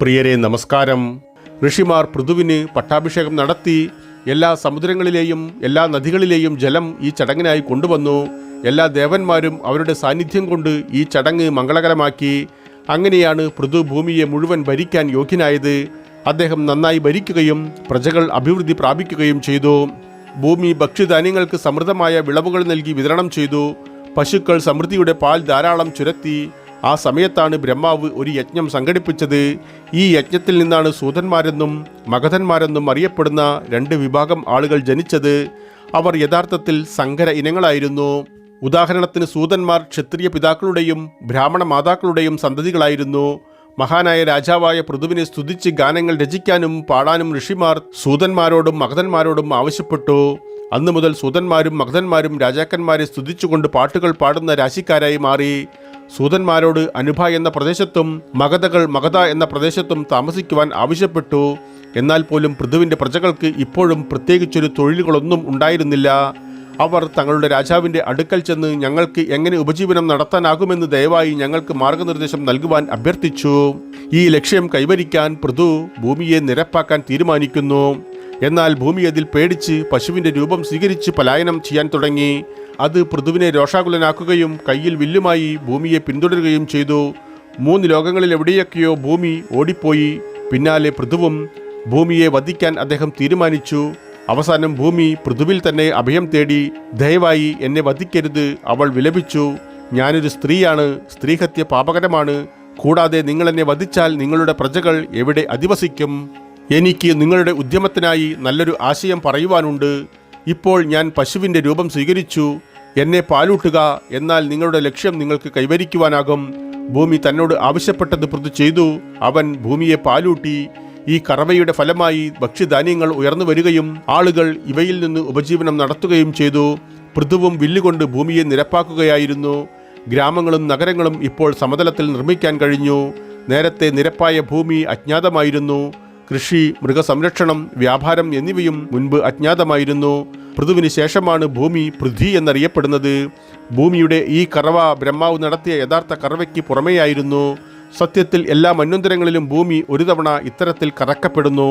പ്രിയരെ നമസ്കാരം. ഋഷിമാർ പൃഥുവിന് പട്ടാഭിഷേകം നടത്തി എല്ലാ സമുദ്രങ്ങളിലെയും എല്ലാ നദികളിലെയും ജലം ഈ ചടങ്ങിനായി കൊണ്ടുവന്നു. എല്ലാ ദേവന്മാരും അവരുടെ സാന്നിധ്യം കൊണ്ട് ഈ ചടങ്ങ് മംഗളകരമാക്കി. അങ്ങനെയാണ് പൃഥു ഭൂമിയെ മുഴുവൻ ഭരിക്കാൻ യോഗ്യനായത്. അദ്ദേഹം നന്നായി ഭരിക്കുകയും പ്രജകൾ അഭിവൃദ്ധി പ്രാപിക്കുകയും ചെയ്തു. ഭൂമി ഭക്ഷ്യധാന്യങ്ങൾക്ക് സമൃദ്ധമായ വിളവുകൾ നൽകി വിതരണം ചെയ്തു. പശുക്കൾ സമൃദ്ധിയുടെ പാൽ ധാരാളം ചുരത്തി. ആ സമയത്താണ് ബ്രഹ്മാവ് ഒരു യജ്ഞം സംഘടിപ്പിച്ചത്. ഈ യജ്ഞത്തിൽ നിന്നാണ് സൂതന്മാരെന്നും മഗധന്മാരെന്നും അറിയപ്പെടുന്ന രണ്ട് വിഭാഗം ആളുകൾ ജനിച്ചത്. അവർ യഥാർത്ഥത്തിൽ സങ്കര ഇനങ്ങളായിരുന്നു. ഉദാഹരണത്തിന് സൂതന്മാർ ക്ഷത്രിയ പിതാക്കളുടെയും ബ്രാഹ്മണ മാതാക്കളുടെയും സന്തതികളായിരുന്നു. മഹാനായ രാജാവായ പൃഥുവിനെ സ്തുതിച്ച് ഗാനങ്ങൾ രചിക്കാനും പാടാനും ഋഷിമാർ സൂതന്മാരോടും മഗധന്മാരോടും ആവശ്യപ്പെട്ടു. അന്നു മുതൽ സൂതന്മാരും മഗധന്മാരും രാജാക്കന്മാരെ സ്തുതിച്ചുകൊണ്ട് പാട്ടുകൾ പാടുന്ന രാശിക്കാരായി മാറി. സൂതന്മാരോട് അനുഭ എന്ന പ്രദേശത്തും മഗധകൾ മഗധ എന്ന പ്രദേശത്തും താമസിക്കുവാൻ ആവശ്യപ്പെട്ടു. എന്നാൽ പോലും പൃഥുവിന്റെ പ്രജകൾക്ക് ഇപ്പോഴും പ്രത്യേകിച്ചൊരു തൊഴിലുകളൊന്നും ഉണ്ടായിരുന്നില്ല. അവർ തങ്ങളുടെ രാജാവിന്റെ അടുക്കൽ ചെന്ന് ഞങ്ങൾക്ക് എങ്ങനെ ഉപജീവനം നടത്താനാകുമെന്ന് ദയവായി ഞങ്ങൾക്ക് മാർഗനിർദ്ദേശം നൽകുവാൻ അഭ്യർത്ഥിച്ചു. ഈ ലക്ഷ്യം കൈവരിക്കാൻ പൃഥു ഭൂമിയെ നിരപ്പാക്കാൻ തീരുമാനിക്കുന്നു. എന്നാൽ ഭൂമി അതിൽ പേടിച്ച് പശുവിന്റെ രൂപം സ്വീകരിച്ച് പലായനം ചെയ്യാൻ തുടങ്ങി. അത് പൃഥുവിനെ രോഷാകുലനാക്കുകയും കയ്യിൽ വില്ലുമായി ഭൂമിയെ പിന്തുടരുകയും ചെയ്തു. മൂന്ന് ലോകങ്ങളിൽ എവിടെയൊക്കെയോ ഭൂമി ഓടിപ്പോയി. പിന്നാലെ പൃഥുവും ഭൂമിയെ വധിക്കാൻ അദ്ദേഹം തീരുമാനിച്ചു. അവസാനം ഭൂമി പൃഥുവിൽ തന്നെ അഭയം തേടി ദയവായി എന്നെ വധിക്കരുത്. അവൾ വിലപിച്ചു. ഞാനൊരു സ്ത്രീയാണ്. സ്ത്രീഹത്യ പാപകരമാണ്. കൂടാതെ നിങ്ങളെന്നെ വധിച്ചാൽ നിങ്ങളുടെ പ്രജകൾ എവിടെ അധിവസിക്കും? എനിക്ക് നിങ്ങളുടെ ഉദ്യമത്തിനായി നല്ലൊരു ആശയം പറയുവാനുണ്ട്. ഇപ്പോൾ ഞാൻ പശുവിന്റെ രൂപം സ്വീകരിച്ചു. എന്നെ പാലൂട്ടുക എന്നാൽ നിങ്ങളുടെ ലക്ഷ്യം നിങ്ങൾക്ക് കൈവരിക്കുവാനാകും. ഭൂമി തന്നോട് ആവശ്യപ്പെട്ടത് പ്രതി ചെയ്തു. അവൻ ഭൂമിയെ പാലൂട്ടി. ഈ കറവയുടെ ഫലമായി ഭക്ഷ്യധാന്യങ്ങൾ ഉയർന്നു വരികയും ആളുകൾ ഇവയിൽ നിന്ന് ഉപജീവനം നടത്തുകയും ചെയ്തു. പൃഥുവും വില്ലുകൊണ്ട് ഭൂമിയെ നിരപ്പാക്കുകയായിരുന്നു. ഗ്രാമങ്ങളും നഗരങ്ങളും ഇപ്പോൾ സമതലത്തിൽ നിർമ്മിക്കാൻ കഴിഞ്ഞു. നേരത്തെ നിരപ്പായ ഭൂമി അജ്ഞാതമായിരുന്നു. കൃഷി മൃഗസംരക്ഷണം വ്യാപാരം എന്നിവയും മുൻപ് അജ്ഞാതമായിരുന്നു. പൃഥുവിന് ശേഷമാണ് ഭൂമി പൃഥ്വി എന്നറിയപ്പെടുന്നത്. ഭൂമിയുടെ ഈ കറവ ബ്രഹ്മാവ് നടത്തിയ യഥാർത്ഥ കറവയ്ക്ക് പുറമേയായിരുന്നു. സത്യത്തിൽ എല്ലാ മന്വന്തരങ്ങളിലും ഭൂമി ഒരു തവണ ഇത്തരത്തിൽ കറക്കപ്പെടുന്നു.